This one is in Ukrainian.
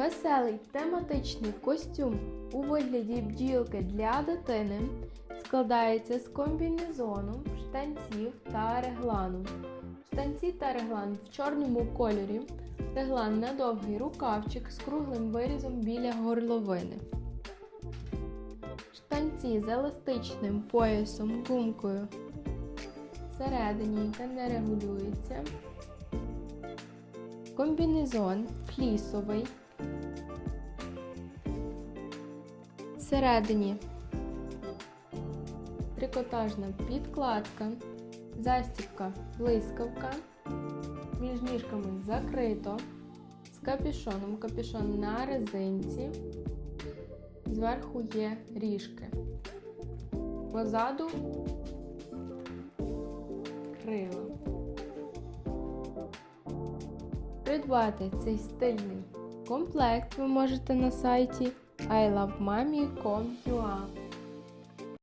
Веселий тематичний костюм у вигляді бджілки для дитини складається з комбінезону, штанців та реглану. Штанці та реглан в чорному кольорі, реглан на довгий рукавчик з круглим вирізом біля горловини. Штанці з еластичним поясом гумкою всередині, яка не регулюється. Комбінезон флісовий. Всередині. Трикотажна підкладка, застібка блискавка, між ніжками закрито, з капюшоном, капюшон на резинці, зверху є ріжки. Позаду крила. Придбати цей стильний комплект ви можете на сайті I love mommy, come you are.